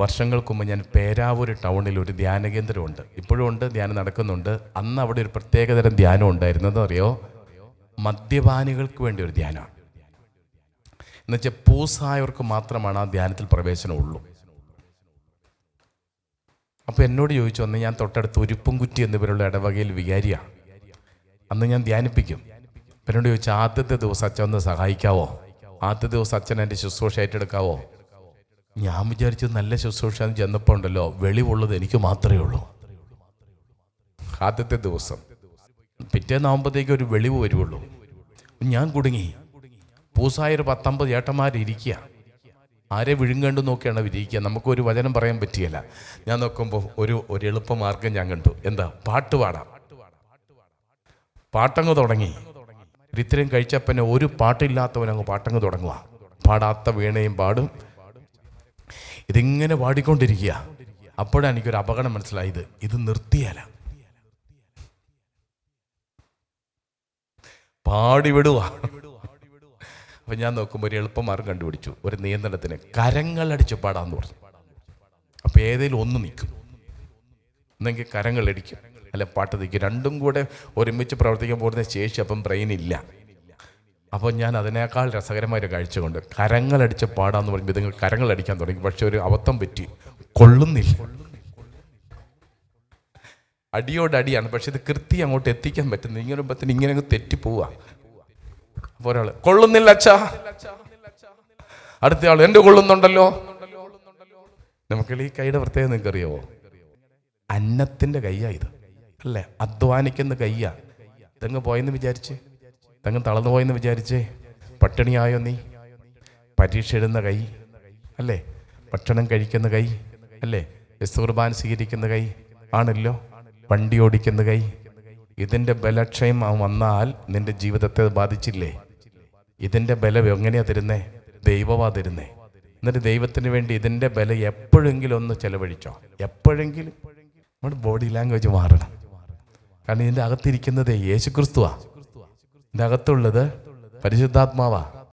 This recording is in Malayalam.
വർഷങ്ങൾക്ക് മുമ്പ് ഞാൻ പേരാവൂർ ടൗണിൽ ഒരു ധ്യാന കേന്ദ്രമുണ്ട്. ഇപ്പോഴും ഉണ്ട് ധ്യാനം നടക്കുന്നുണ്ട്. അന്ന് അവിടെ ഒരു പ്രത്യേകതരം ധ്യാനം ഉണ്ടായിരുന്നത് അറിയോ? മദ്യപാനികൾക്ക് വേണ്ടി ഒരു ധ്യാനമാണ്. എന്നുവെച്ചാൽ പൂസായവർക്ക് മാത്രമാണ് ആ ധ്യാനത്തിൽ പ്രവേശനമുള്ളൂ അപ്പോൾ എന്നോട് ചോദിച്ചു അന്ന് ഞാൻ തൊട്ടടുത്ത് ഉരുപ്പുംകുറ്റി എന്നിവരുള്ള ഇടവകയിൽ വികാരിയാണ്. അന്ന് ഞാൻ ധ്യാനിപ്പിക്കും. എന്നോട് ചോദിച്ചു ആദ്യത്തെ ദിവസം അച്ഛൻ ഒന്ന് സഹായിക്കാവോ? ആദ്യത്തെ ദിവസം അച്ഛൻ എന്റെ ശുശ്രൂഷ ഏറ്റെടുക്കാവോ? ഞാൻ വിചാരിച്ചു നല്ല ശുശ്രൂഷ ചെന്നപ്പോൾ ഉണ്ടല്ലോ വെളിവുള്ളത് എനിക്ക് മാത്രമേ ഉള്ളൂ. ആദ്യത്തെ ദിവസം. പിറ്റേന്നാകുമ്പോഴത്തേക്ക് ഒരു വെളിവ് വരുവുള്ളൂ. ഞാൻ കുടുങ്ങി. പൂസായ ഒരു പത്തൊമ്പത് ഏട്ടന്മാരിയ്ക്കുക ആരെ വിഴുങ്ങേണ്ടു നോക്കിയാണ് വിജയിക്കുക നമുക്കൊരു വചനം പറയാൻ പറ്റിയല്ല. ഞാൻ നോക്കുമ്പോൾ ഒരു ഒരു എളുപ്പമാർഗം ഞാൻ കണ്ടു. എന്താ? പാട്ട് പാടാം. പാട്ടങ്ങ് തുടങ്ങി. ഇത്രയും കഴിച്ചപ്പനെ ഒരു പാട്ടില്ലാത്തവനങ്ങ് പാട്ടങ്ങ് തുടങ്ങുക പാടാത്ത വീണയും പാടും. ഇതിങ്ങനെ പാടിക്കൊണ്ടിരിക്കുക അപ്പോഴാണ് എനിക്കൊരു അപകടം മനസ്സിലായത്. ഇത് നിർത്തിയല്ല പാടിവിടുക അപ്പൊ ഞാൻ നോക്കുമ്പോൾ ഒരു എളുപ്പമാർഗം കണ്ടുപിടിച്ചു. ഒരു നിയന്ത്രണത്തിന് കരങ്ങളടിച്ച് പാടാന്ന് പറഞ്ഞു. അപ്പൊ ഏതെങ്കിലും ഒന്ന് നിൽക്കും. എന്നെങ്കിൽ കരങ്ങളടിക്കും. അല്ല പാട്ട് നിൽക്കും. രണ്ടും കൂടെ ഒരുമിച്ച് പ്രവർത്തിക്കാൻ പോകുന്ന ശേഷി അപ്പം ബ്രെയിൻ ഇല്ല അപ്പോൾ ഞാൻ അതിനേക്കാൾ രസകരമായിട്ട് കഴിച്ചുകൊണ്ട് കാഴ്ച കൊണ്ട് കരങ്ങളടിച്ച് പാടാന്ന് പറയുമ്പോൾ ഇതുങ്ങൾ കരങ്ങളടിക്കാൻ തുടങ്ങി. പക്ഷെ ഒരു അബദ്ധം പറ്റി. കൊള്ളുന്നില്ല. അടിയോടടിയാണ് പക്ഷെ ഇത് കൃത്യം അങ്ങോട്ട് എത്തിക്കാൻ പറ്റുന്നില്ല. ഇങ്ങനെ പറ്റുന്ന ഇങ്ങനെ അങ്ങ് തെറ്റിപ്പോവാ. അപ്പോൾ ഒരാൾ കൊള്ളുന്നില്ല അച്ഛാ. അടുത്ത ആൾ എന്റെ കൊള്ളുന്നുണ്ടല്ലോ. നമുക്ക് ഈ കൈയുടെ പ്രത്യേകത നിങ്ങൾക്ക് അറിയാവോ അന്നത്തിന്റെ കയ്യാ ഇത്. അല്ലേ? അധ്വാനിക്കുന്ന കയ്യാ. ഇതങ്ങ് പോയെന്ന് വിചാരിച്ചേ? ഇതങ്ങ് തളർന്നു പോയെന്ന് വിചാരിച്ചേ പട്ടിണിയായോ നീ? പരീക്ഷ ഇടുന്ന കൈ അല്ലേ? ഭക്ഷണം കഴിക്കുന്ന കൈ അല്ലേ? യസ്തുർബാൻ സ്വീകരിക്കുന്ന കൈ ആണല്ലോ? വണ്ടി ഓടിക്കുന്ന കൈ. ഇതിന്റെ ബലക്ഷയം വന്നാൽ നിന്റെ ജീവിതത്തെ ബാധിച്ചില്ലേ? ഇതിന്റെ ബലം എങ്ങനെയാ തരുന്നേ? ദൈവവാ തരുന്നേ. എന്നിട്ട് ദൈവത്തിന് വേണ്ടി ഇതിന്റെ ബലം എപ്പോഴെങ്കിലും ഒന്ന് ചെലവഴിച്ചോ? എപ്പോഴെങ്കിലും. നമ്മുടെ ബോഡി ലാംഗ്വേജ് മാറണം. കാരണം ഇതിന്റെ അകത്തിരിക്കുന്നത് യേശു അകത്തുള്ളത് പരിശുദ്ധാത്മാവാ.